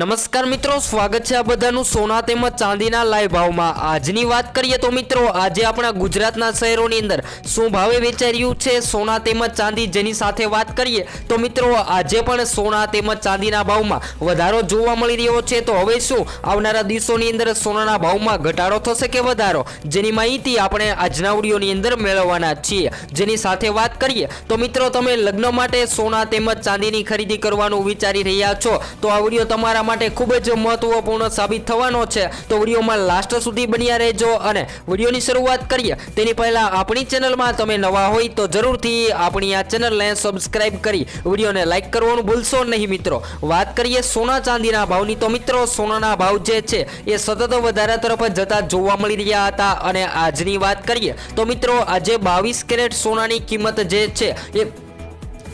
નમસ્કાર મિત્રો, સ્વાગત છે આ બધાનું સોના તેમજ ચાંદીના લાઈવ ભાવમાં. આજની વાત કરીએ તો મિત્રો, આજે આપણા ગુજરાતના શહેરોની અંદર શું ભાવે વેચાઈ રહ્યું છે, સોના તેમજ ચાંદી જેની સાથે વાત કરીએ તો મિત્રો, આજે પણ સોના તેમજ ચાંદીના ભાવમાં વધારો જોવા મળી રહ્યો છે. તો હવે શું, આવનારા દિવસોની અંદર સોનાના ભાવમાં ઘટાડો થશે કે વધારો? જેની માહિતી આપણે આજના વિડીયોની અંદર મેળવવાના છીએ. જેની સાથે વાત કરીએ તો મિત્રો, તમે લગ્ન માટે સોના તેમજ ચાંદીની ખરીદી કરવાનું વિચારી રહ્યા છો. તો આ વીડિયો તમારા માટે ખૂબ જ મહત્વપૂર્ણ સાબિત થવાનો છે. તો વિડીયોમાં લાસ્ટ સુધી બન્યા રહેજો અને વિડીયોની શરૂઆત કરીએ. તેની પહેલાં આપણી ચેનલમાં તમે નવા હોય તો જરૂરથી આપણી આ ચેનલને સબસ્ક્રાઇબ કરી વિડીયોને લાઇક કરવાનું ભૂલશો નહીં મિત્રો. વાત કરીએ સોના ચાંદીના ભાવની. તો મિત્રો, સોનાના ભાવ જે છે એ સતત વધારા તરફ જતા જોવા મળી રહ્યા હતા અને આજની વાત કરીએ તો મિત્રો, આજે બાવીસ કેરેટ સોનાની કિંમત જે છે એ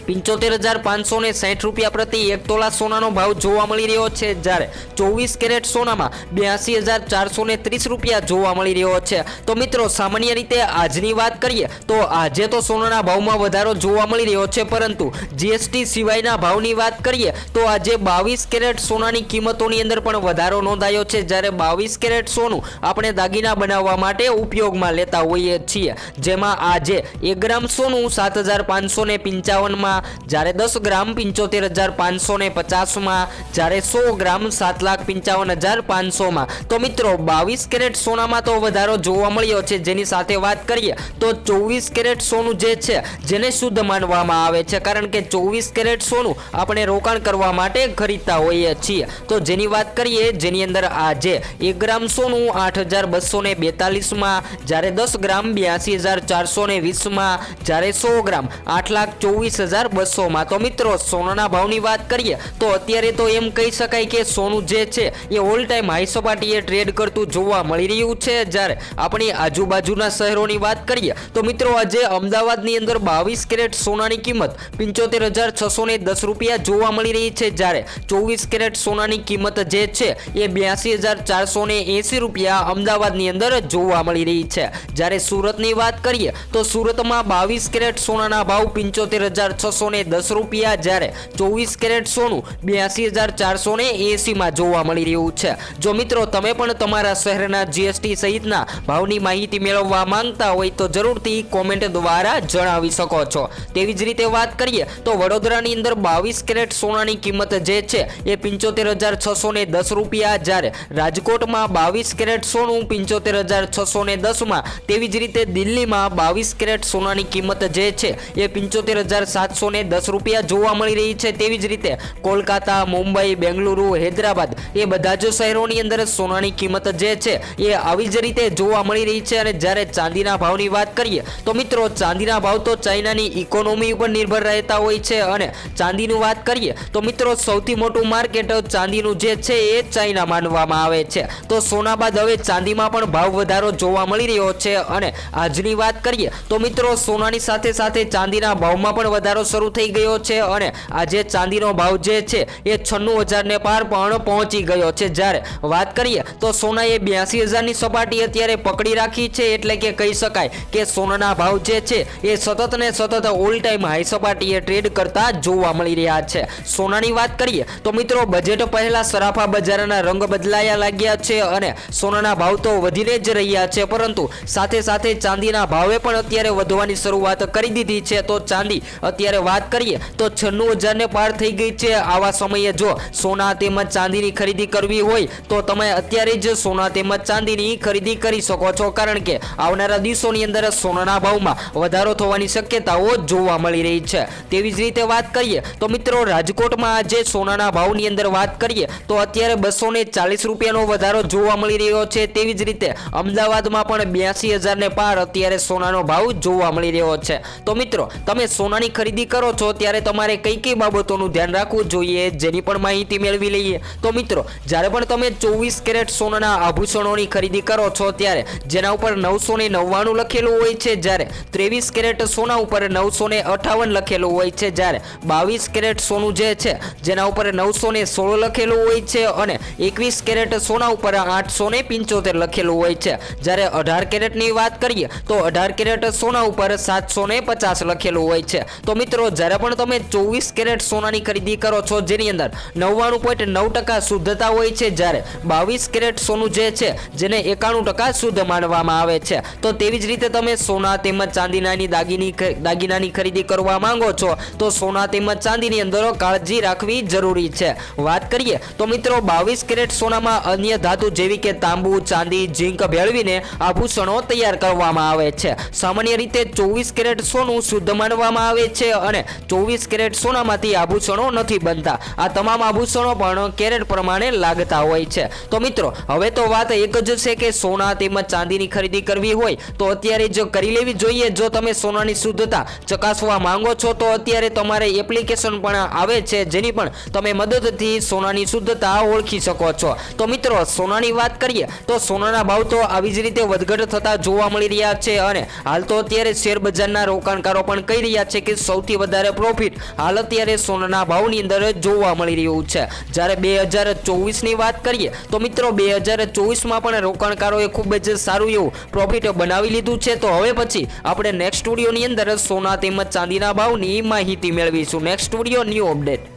પંચોતેર હજાર પાંચસો ને સાઠ રૂપિયા પ્રતિ એક તોલા સોનાનો ભાવ જોવા મળી રહ્યો છે. જ્યારે ચોવીસ કેરેટ સોનામાં બ્યાસી હજાર ચારસો ને ત્રીસ રૂપિયા જોવા મળી રહ્યો છે. તો મિત્રો, સામાન્ય રીતે આજની વાત કરીએ, તો આજે તો સોનાના ભાવમાં વધારો જોવા મળી રહ્યો છે. પરંતુ જીએસટી સિવાયના ભાવની વાત કરીએ, તો આજે બાવીસ કેરેટ સોનાની કિંમતોની અંદર પણ વધારો નોંધાયો છે. જ્યારે બાવીસ કેરેટ સોનું આપણે દાગીના બનાવવા માટે ઉપયોગમાં લેતા હોઈએ છીએ. જેમાં આજે એક ગ્રામ સોનું સાત હજાર પાંચસો ને પંચાવનમાં જ્યારે દસ ગ્રામ પંચોતેર હજાર પાંચસો ને પચાસમાં, જ્યારે સો ગ્રામ સાત લાખ પંચાવન હજાર પાંચસોમાં. તો મિત્રો, બાવીસ કેરેટ સોનામાં તો વધારો જોવા મળ્યો છે. જેની સાથે વાત કરીએ, તો ચોવીસ કેરેટ સોનું જે છે, જેને શુદ્ધ માનવામાં આવે છે. કારણ કે ચોવીસ કેરેટ સોનું આપણે રોકાણ કરવા માટે ખરીદતા હોઈએ છીએ. તો જેની વાત કરીએ, જેની અંદર આજે એક ગ્રામ સોનું આઠ હજાર બસો ને બેતાલીસમાં, જ્યારે દસ ગ્રામ બ્યાસી હજાર ચારસો ને વીસમાં, જ્યારે સો ગ્રામ આઠ લાખ ચોવીસ હજાર બસોમાં તો મિત્રો, સોનાના ભાવની વાત કરીએ, તો અત્યારે તો એમ કહી શકાય કે સોનું જે છે, એ ઓલ ટાઈમ હાઈ સપાટીએ ટ્રેડ કરતું જોવા મળી રહ્યું છે. જ્યારે આપણી આજુબાજુના શહેરોની વાત કરીએ, તો મિત્રો આજે અમદાવાદની અંદર બાવીસ કેરેટ સોનાની કિંમત પંચોતેર હજાર છસો ને દસ રૂપિયા જોવા મળી રહી છે. જ્યારે ચોવીસ કેરેટ સોનાની કિંમત જે છે, એ બ્યાસી હજાર ચારસો ને એંસી રૂપિયા અમદાવાદની અંદર જોવા મળી રહી છે. જ્યારે સુરતની વાત કરીએ, તો સુરતમાં બાવીસ કેરેટ સોનાના ભાવ પંચોતેર હજાર છસો ને દસ રૂપિયા જ્યારે ચોવીસ કેરેટ સોનું બ્યાસી હજાર ચારસો ને એંસીમાં જોવા મળી રહ્યું છે. જો મિત્રો તમે પણ તમારા શહેરના જીએસટી સહિતના ભાવની માહિતી મેળવવા માંગતા હોય તો જરૂરથી કોમેન્ટ દ્વારા જણાવી શકો છો. તેવી જ રીતે વાત કરીએ તો વડોદરાની અંદર બાવીસ કેરેટ સોનાની કિંમત જે છે એ પંચોતેર હજાર છસો ને દસ રૂપિયા જ્યારે રાજકોટમાં બાવીસ કેરેટ સોનું પંચોતેર હજાર છસો ને દસમાં. તેવી જ રીતે દિલ્હીમાં બાવીસ કેરેટ સોનાની કિંમત જે છે એ પંચોતેર હજાર સાતસો ને દસ રૂપિયા જોવા મળી રહી છે તેવી જ રીતે કોલકાતા, મુંબઈ, બેંગલુરુ, હૈદરાબાદ એ બધા જ શહેરોની અંદર સોનાની કિંમત જે છે એ આવી જ રીતે જોવા મળી રહી છે અને જ્યારે ચાંદીના ભાવની વાત કરીએ તો મિત્રો ચાંદીના ભાવ તો ચાઇનાની ઇકોનોમી ઉપર નિર્ભર રહેતા હોય છે અને ચાંદીનું વાત કરીએ તો મિત્રો સૌથી મોટું માર્કેટ ચાંદીનું જે છે એ ચાઇના માનવામાં આવે છે. તો સોના બાદ હવે ચાંદીમાં પણ ભાવ વધારો જોવા મળી રહ્યો છે અને આજની વાત કરીએ તો મિત્રો સોનાની સાથે સાથે ચાંદીના ભાવમાં પણ વધારો શરૂ થઈ ગયો છે અને આજે ચાંદીનો ભાવ જે છે એ છન્નું હજારને પાર પણ પહોંચી ગયો છે. જ્યારે વાત કરીએ તો સોનાએ બ્યાસી હજારની સપાટી અત્યારે પકડી રાખી છે એટલે કે કહી શકાય કે સોનાના ભાવ જે છે એ સતત ને સતત ઓલ ટાઈમ હાઈ સપાટીએ ટ્રેડ કરતા જોવા મળી રહ્યા છે. સોનાની વાત કરીએ તો મિત્રો બજેટ પહેલાં સરાફા બજારના રંગ બદલાયા લાગ્યા છે અને સોનાના ભાવ તો વધીને જ રહ્યા છે. પરંતુ સાથે સાથે ચાંદીના ભાવે પણ અત્યારે વધવાની શરૂઆત કરી દીધી છે. તો ચાંદી અત્યારે વાત કરીએ, તો છન્નું હજારને પાર થઈ ગઈ છે આવા સમયે જો સોના તેમજ ચાંદીની ખરીદી કરવી હોય, તો તમે અત્યારે જ સોના તેમજ ચાંદીની ખરીદી કરી શકો છો. કારણ કે આવનારા દિવસોની અંદર સોનાના ભાવમાં વધારો થવાની શક્યતાઓ જોવા મળી રહી છે. તેવી જ રીતે વાત કરીએ, તો મિત્રો રાજકોટમાં આજે સોનાના ભાવની અંદર વાત કરીએ, તો અત્યારે બસો ચાલીસ રૂપિયાનો વધારો જોવા મળી રહ્યો છે. તેવી જ રીતે અમદાવાદમાં પણ બ્યાસી હજારને પાર અત્યારે સોનાનો ભાવ જોવા મળી રહ્યો છે. તો મિત્રો, તમે સોનાની ખરીદી કરો છો, ત્યારે તમારે કઈ કઈ બાબતોનું ધ્યાન રાખવું જોઈએ, જેની પણ માહિતી મેળવી લઈએ. તો મિત્રો, જ્યારે પણ તમે ચોવીસ કેરેટ સોનાના આભૂષણોની ખરીદી કરો છો, ત્યારે જેના ઉપર નવસો ને નવ્વાણું લખેલું હોય છે, જ્યારે ત્રેવીસ કેરેટ સોના ઉપર નવસો ને અઠાવન લખેલું હોય છે, જ્યારે બાવીસ કેરેટ સોનું જે છે, જેના ઉપર નવસો ને સોળ લખેલું હોય છે, અને એકવીસ કેરેટ સોના ઉપર આઠસો ને પંચોતેર લખેલું હોય છે. જ્યારે અઢાર કેરેટની વાત કરીએ, તો અઢાર કેરેટ સોના ઉપર સાતસો ને પચાસ લખેલું હોય છે. તો મિત્રો મિત્રો, જ્યારે પણ તમે ચોવીસ કેરેટ સોનાની ખરીદી કરો છો, જેની અંદર નવ્વાણું પોઈન્ટ નવ ટકા શુદ્ધતા હોય છે, જ્યારે બાવીસ કેરેટ સોનું જે છે, જેને એકાણું ટકા શુદ્ધ માનવામાં આવે છે, તો તેવી જ રીતે તમે સોના તેમજ ચાંદીનાની દાગીની દાગીનાની ખરીદી કરવા માંગો છો, તો સોના તેમજ ચાંદીની અંદર કાળજી રાખવી જરૂરી છે. વાત કરીએ, તો મિત્રો, બાવીસ કેરેટ સોનામાં અન્ય ધાતુ જેવી કે તાંબુ, ચાંદી, ઝીંક ભેળવીને આભૂષણો તૈયાર કરવામાં આવે છે. સામાન્ય રીતે ચોવીસ કેરેટ સોનું શુદ્ધ માનવામાં આવે છે અને ચોવીસ કેરેટ સોનામાંથી આભૂષણો નથી બનતા. આ તમામ આભૂષણો પણ કેરેટ પ્રમાણે લાગતા હોય છે. તો મિત્રો, હવે તો વાત એક જ છે કે સોના તેમજ ચાંદીની ખરીદી કરવી હોય, તો અત્યારે જ કરી લેવી જોઈએ. જો તમે સોનાની શુદ્ધતા ચકાસવા માંગો છો, તો અત્યારે તમારે એપ્લિકેશન પણ આવે છે, જેની પણ તમે મદદથી સોનાની શુદ્ધતા ઓળખી શકો છો. તો મિત્રો, સોનાની વાત કરીએ, તો સોનાના ભાવ તો આવી જ રીતે વધઘટ થતા જોવા મળી રહ્યા છે અને હાલ તો અત્યારે શેર બજારના રોકાણકારો પણ કહી રહ્યા છે કે સૌથી વધારે પ્રોફિટ હાલ અત્યારે સોનાના ભાવની અંદર જોવા મળી રહ્યું છે. જ્યારે બે હજાર ચોવીસની વાત કરીએ તો મિત્રો બે હજાર ચોવીસમાં પણ રોકાણકારોએ ખૂબ જ સારું એવું પ્રોફિટ બનાવી લીધું છે. તો હવે પછી આપણે નેક્સ્ટ સ્ટુડિયોની અંદર સોના તેમજ ચાંદીના ભાવની માહિતી મેળવીશું. Next studio new update